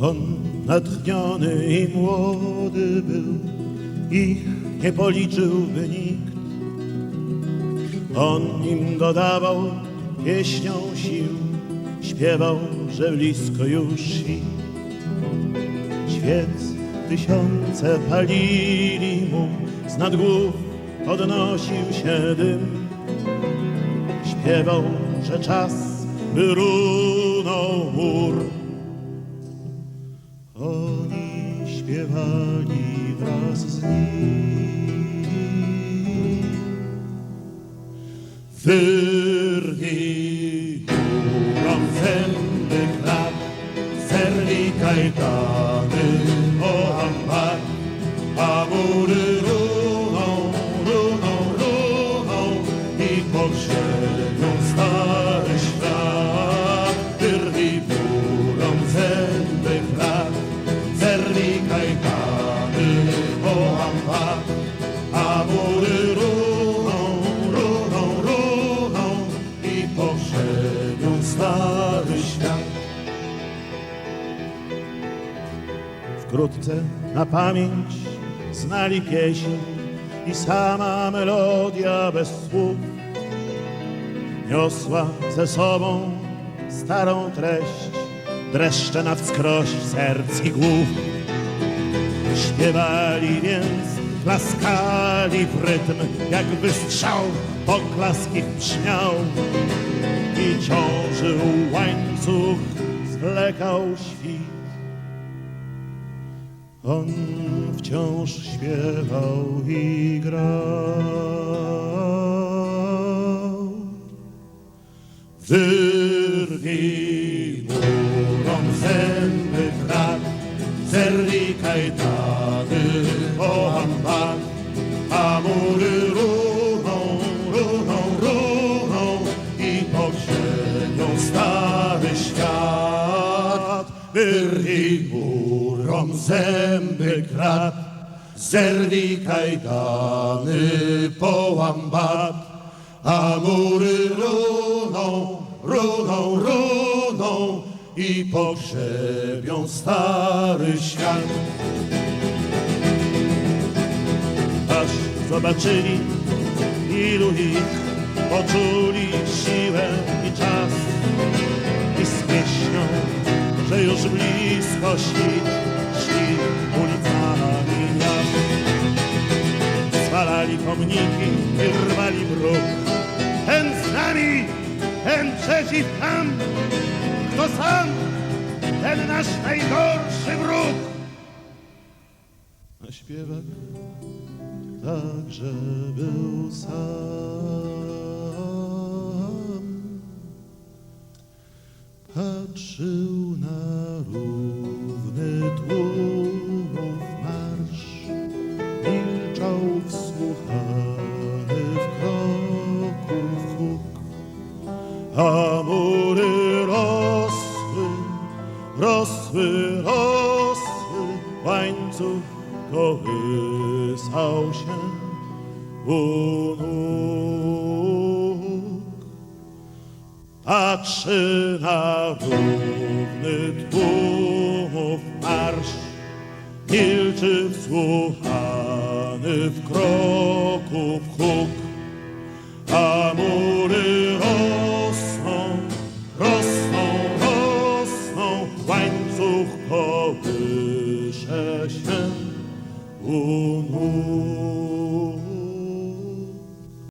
On natchniony i młody był, ich nie policzyłby nikt. On im dodawał pieśnią sił, śpiewał, że blisko już i świec tysiące palili mu, z nad głów podnosił się dym. Śpiewał, że czas by runął mur. Oni śpiewali wraz z nim. Wyrwij górą zęby krab, zerwij kajtany o ambar, a mury runą, runą, runą i Wkrótce na pamięć znali pieśń i sama melodia bez słów niosła ze sobą starą treść, dreszcze na wskroś serc i głów. Śpiewali więc, klaskali w rytm, jak wystrzał, poklask ich brzmiał i ciążył łańcuch, zwlekał świt. On wciąż śpiewał i grał. Wyrwij górą zęby krat, zerwij kajtany o ambar, a Wyrwij górą zęby krat, zerwij kajdany połam bat, a mury runą, runą, runą i pogrzebią stary świat. Aż zobaczyli, ilu ich poczuli siłę i czas że już blisko świt szli ulicami miast. Zwalali pomniki i rwali bruk. Ten z nami, ten przeciw nam, kto sam, ten nasz najgorszy wróg. A śpiewak także był sam. Patrzył na równy tłumów marsz, milczał wsłuchany w kroków huk, a mury rosły, rosły, rosły, łańcuch kołysał się u nóg. Patrzy na równy tłumów marsz, milczy wsłuchany w kroków huk, a mury rosną, rosną, rosną, łańcuch kołysze się u nóg.